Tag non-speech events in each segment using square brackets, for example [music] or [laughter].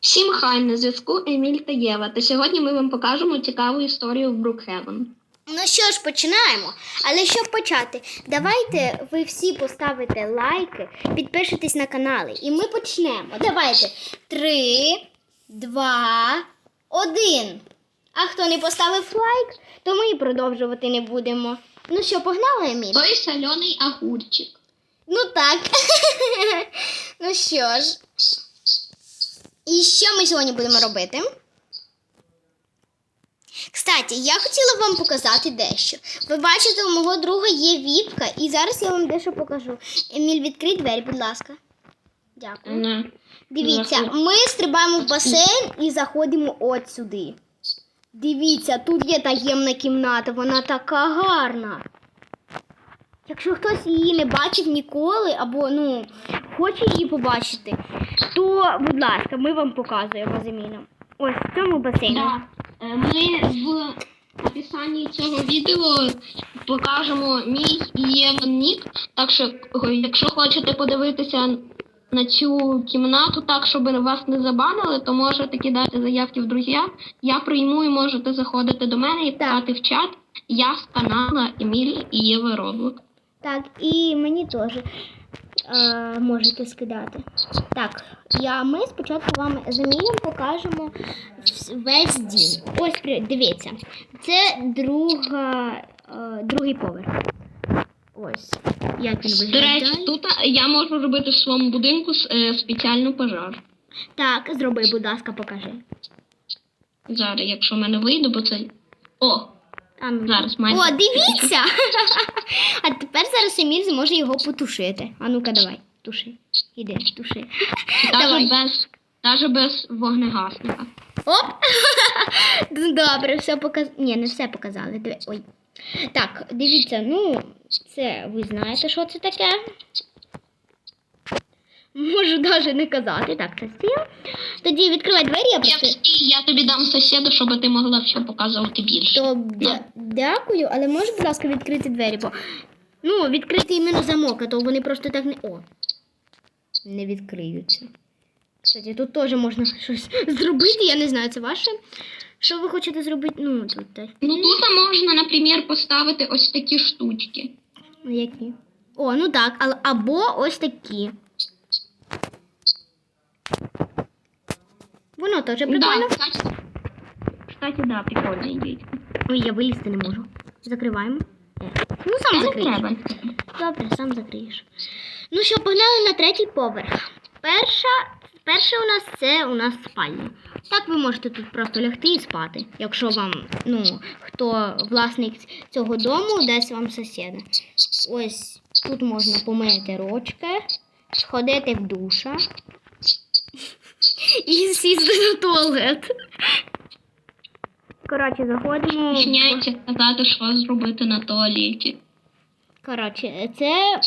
Всім хай на зв'язку Еміль та Єва. Та сьогодні ми вам покажемо цікаву історію в Брукхевен. Ну що ж, починаємо. Але щоб почати, давайте ви всі поставите лайки, підпишитесь на канали. І ми почнемо. Давайте. Три, два, один. А хто не поставив лайк, то ми і продовжувати не будемо. Ну що, погнали, Еміль? Той соляний огурчик. Ну так. [laughs] ну що ж. І що ми сьогодні будемо робити? Кстати, я хотіла вам показати дещо. Ви бачите, у мого друга є віпка, і зараз я вам дещо покажу. Еміль, відкрий двері, будь ласка. Дякую. Не. Дивіться, ми стрибаємо в басейн і заходимо от сюди. Дивіться, тут є таємна кімната, вона така гарна. Якщо хтось її не бачив ніколи, або ну, хоче її побачити, то, будь ласка, ми вам показуємо заміну. Ось в цьому басейні. Да. Е, Ми в описанні цього відео покажемо мій і Євен нік. Так що, якщо хочете подивитися на цю кімнату так, щоб вас не забанили, то можете кидати заявки в друзі. Я прийму і можете заходити до мене і писати в чат. Я з каналу Еміль і Єва Роблок. Так, і мені теж е, можете скидати. Так, я, ми спочатку вам з Емілем покажемо весь дім. Ось дивіться. Це друга, е, другий поверх. Ось. Як він До виглядає. речі, тут я можу робити в своєму будинку е, спеціальну пожар. Так, зроби, будь ласка, покажи. Зараз, якщо в мене вийде, бо це. О! А, ну. Зараз має. О, дивіться! а тепер зараз Еміль зможе його потушити. А ну-ка, давай, туши. Іди, туши. Давай. Навіть без, даже без вогнегасника. Оп! [laughs] Добре, все показ... Ні, не все показали. Диви- Ой. Так, дивіться, ну, це ви знаєте, що це таке. Можу навіть не казати. Так, це стіл. Тоді відкривай двері, я Я, просто. і я тобі дам сусіду, щоб ти могла все показувати більше. То дя- дякую, але можеш, будь ласка, відкрити двері, бо ну, відкрити іменно замок, а то вони просто так не. О! Не відкриються. Кстати, тут теж можна щось зробити, я не знаю, це ваше. Що ви хочете зробити? Ну, тут так. Ну тут можна, наприклад, поставити ось такі штучки. Ну, Які? О, ну так, або ось такі. Воно теж прикольно. Да, кстати, кстати, да, прикольно йдіть. Ой, я вилізти не можу. Закриваємо. Е, Ну, сам закриєш. Добре, сам закриєш. Ну що, погнали на третій поверх. Перша, перша у нас це у нас спальня. Так ви можете тут просто лягти і спати, якщо вам, ну, хто власник цього дому, дасть вам сусіда. Ось тут можна помити ручки, сходити в душа і сісти на туалет. Коротше, заходимо. Починяйте казати, що зробити на туалеті. Коротше, це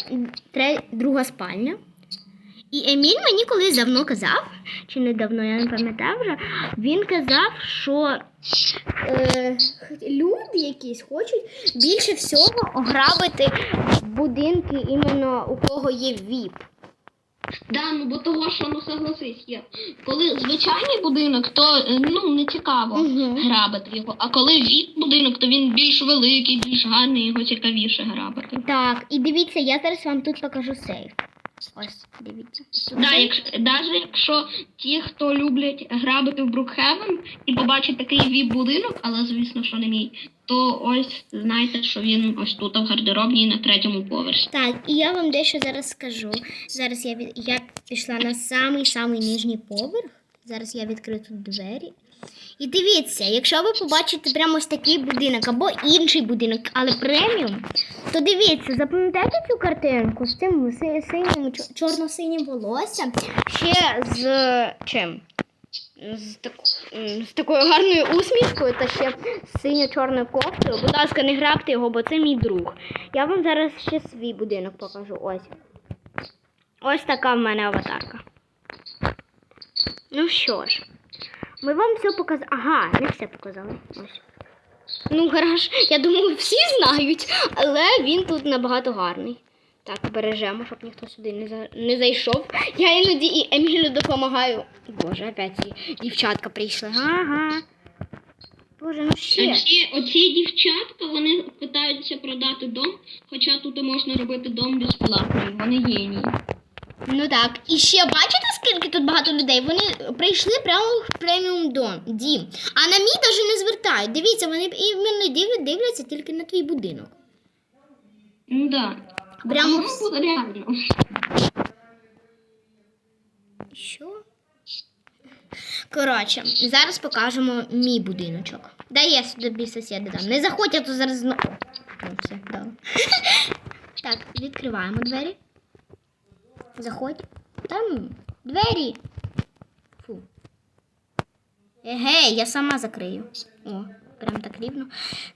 тре, друга спальня. І Еміль мені колись давно казав, чи не давно, я не пам'ятаю вже, він казав, що е, люди якісь хочуть більше всього ограбити будинки іменно у кого є ВІП. Да, ну бо того, що ну согласись, є. Коли звичайний будинок, то е, ну не цікаво Мгм. грабити його. А коли віп будинок, то він більш великий, більш гарний, його цікавіше грабити. Так, і дивіться, я зараз вам тут покажу сейф. Ось, дивіться. Да, якщо, навіть якщо ті, хто люблять грабити в Брукхевен і побачать такий віп будинок, але звісно, що не мій, то ось знайте, що він ось тут в гардеробній на третьому поверсі. Так, і я вам дещо зараз скажу. Зараз я від... я пішла на самий самий нижній поверх. Зараз я відкрию тут двері. І дивіться, якщо ви побачите прямо ось такий будинок або інший будинок, але преміум, то дивіться, запам'ятайте цю картинку з цим синім, чорно-синім волоссям, ще з чим? З, так, з такою гарною усмішкою та ще синьо-чорною кофтою. Будь ласка, не грабте його, бо це мій друг. Я вам зараз ще свій будинок покажу. Ось. Ось така в мене аватарка. Ну що ж, ми вам все показали. Ага, не все показали. Ось. Ну, гараж, я думаю, всі знають, але він тут набагато гарний. Так, бережемо, щоб ніхто сюди не, за... не зайшов. Я іноді і Емілю допомагаю. Боже, опять ці дівчатка прийшли. Ага. Боже, ну ще. Оці, оці дівчатка, вони питаються продати дом, хоча тут можна робити дом безплатно. Вони генії. Ну так. І ще бачите, скільки тут багато людей? Вони прийшли прямо в преміум дом, дім. А на мій навіть не звертають. Дивіться, вони іменно дивляться, дивляться тільки на твій будинок. Ну да. Прямо Ну, в- реально. Що? Коротше, зараз покажемо мій будиночок. Да я тобі сусіди дам. Не заходь, то зараз знову. Ну, все, дала. [laughs] Так, відкриваємо двері. Заходь. Там двері. Фу. Егей, я сама закрию. О, прям так рівно.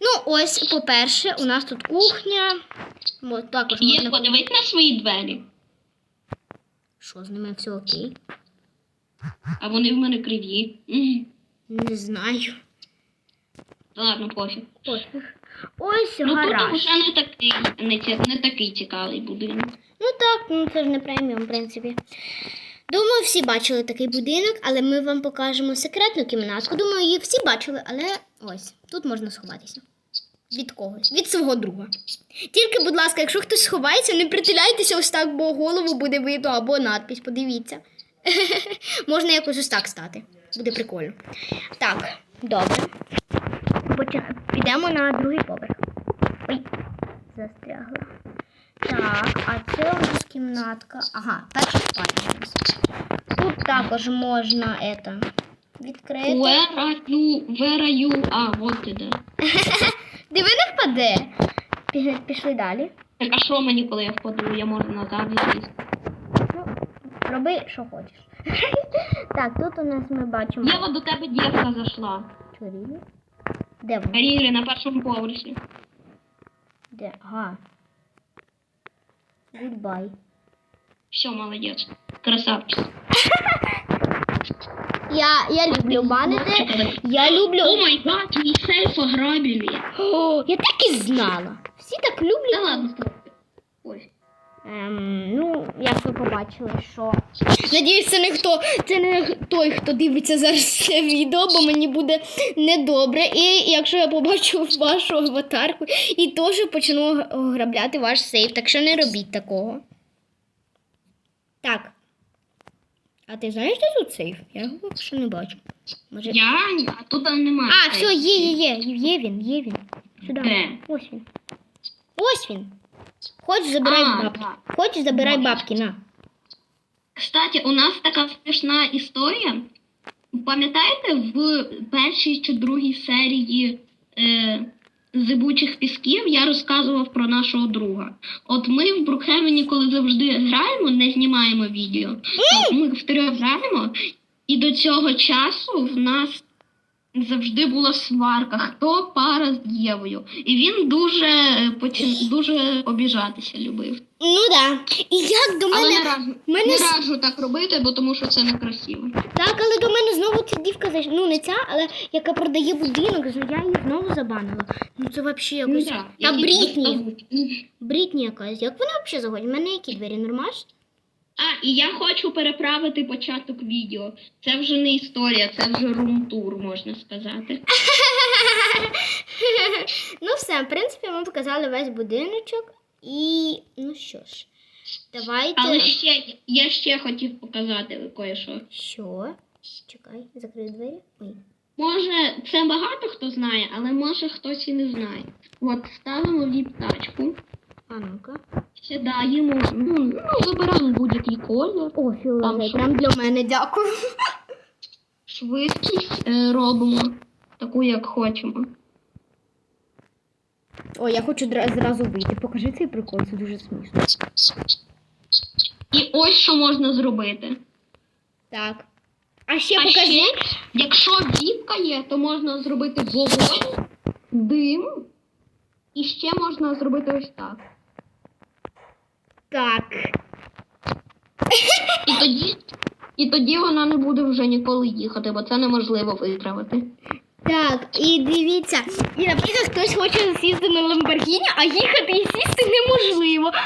Ну, ось, по-перше, у нас тут кухня. О, також Є можна. подивись на свої двері, Що з ними все окей? а вони в мене криві. Не знаю. Ладно, пофіг. Пофіг. Ось Ну тут гараж. вже не такий, не, не такий цікавий будинок. Ну так, ну це ж не преміум, в принципі. Думаю, всі бачили такий будинок, але ми вам покажемо секретну кімнатку. Думаю, її всі бачили, але ось тут можна сховатися. Від когось, від свого друга. Тільки, будь ласка, якщо хтось сховається, не притуляйтеся ось так, бо голову буде видно або надпись, подивіться. [laughs] Можна якось ось так стати. Буде прикольно. Так, добре. Поча- Підемо на другий поверх. Ой, застрягла. Так, а це у нас кімнатка. Ага, перша спальня. у нас. Тут також можна это, відкрити. Where are you? Where are you? А, от ти де. [laughs] Диви, не впаде. Пі- Пішли далі. Так а що мені, коли я впаду? Я можу назад залізти. Ну, роби, що хочеш. [laughs] так, тут у нас ми бачимо. Єва, до тебе дівка зайшла. Чорілі. Де вона? Рілі на першому поверсі. Де? Ага. Гудбай. Все, молодець. Красавчик. [laughs] Я, я люблю банити. Я люблю. О май гад, мій сейф ограбили. О, я так і знала. Всі так люблять. Да ладно, стоп. Ем, ну, як ви побачили, що. Надіюсь, це не хто, це не той, хто дивиться зараз це відео, бо мені буде недобре. І якщо я побачу вашу аватарку і теж почну ограбляти ваш сейф, так що не робіть такого. Так. А ти знаєш, де тут сейф? Я його поки що не бачу. Може... Я? А тут немає. А, все, є, є, є. Є він, є він. Сюди. Де? Ось він. Ось він. Хоч забирай А, бабки. так. Хоч забирай Бачу. бабки, на. Кстати, у нас така смішна історія. Пам'ятаєте, в першій чи другій серії е, Зибучих пісків я розказував про нашого друга. От ми в Брукхевені, коли завжди граємо, не знімаємо відео. Ми втрьох граємо, і до цього часу в нас завжди була сварка, хто пара з Євою. І він дуже, е, почин... дуже обіжатися любив. Ну да. І як до Але мене. не раджу, мене не раджу так робити, бо тому що це некрасиво. Так, але до мене знову ця дівка зайшла. Ну, не ця, але яка продає будинок, я її знову забанила. Ну це взагалі якось. да, Та які Брітні. Брітні якась. Як вона взагалі заходить? У мене які двері нормальні? А, і я хочу переправити початок відео. Це вже не історія, це вже рум-тур, можна сказати. [laughs] ну все, в принципі, ми показали весь будиночок. І ну що ж, давайте. Але ще я ще хотів показати кое-що. Що? Чекай, закрий двері. Ой. Може, це багато хто знає, але може хтось і не знає. От ставимо віп-тачку, А ну-ка. Сідаємо, ну, ну вибираємо будь-який колір, О, фіолетовий, прям для мене дякую. швидкість е, робимо таку, як хочемо. О, я хочу зразу вийти. Покажи цей прикол, це дуже смішно. І ось що можна зробити. Так. А ще А покажи. ще, якщо віпка є, то можна зробити вогонь, дим, і ще можна зробити ось так. Так. І тоді, і тоді вона не буде вже ніколи їхати, бо це неможливо виправити. Так, і дивіться, і наприклад, хтось хоче сісти на Ламборгіні, а їхати і сісти неможливо. [laughs]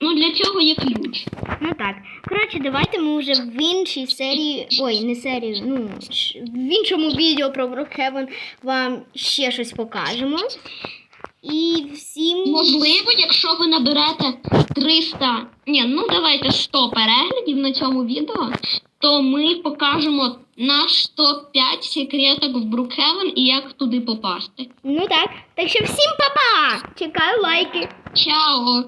Ну для цього є ключ. Ну так. Коротше, давайте ми вже в іншій серії. Ой, не серії, ну в іншому відео про Brookhaven вам ще щось покажемо. І всім. Можливо, якщо ви наберете 300, ні, ну давайте 100 переглядів на цьому відео, то ми покажемо наш топ-5 секреток в Брукхевен і як туди попасти. Ну так. Так що всім па-па! Чекаю лайки. Чао!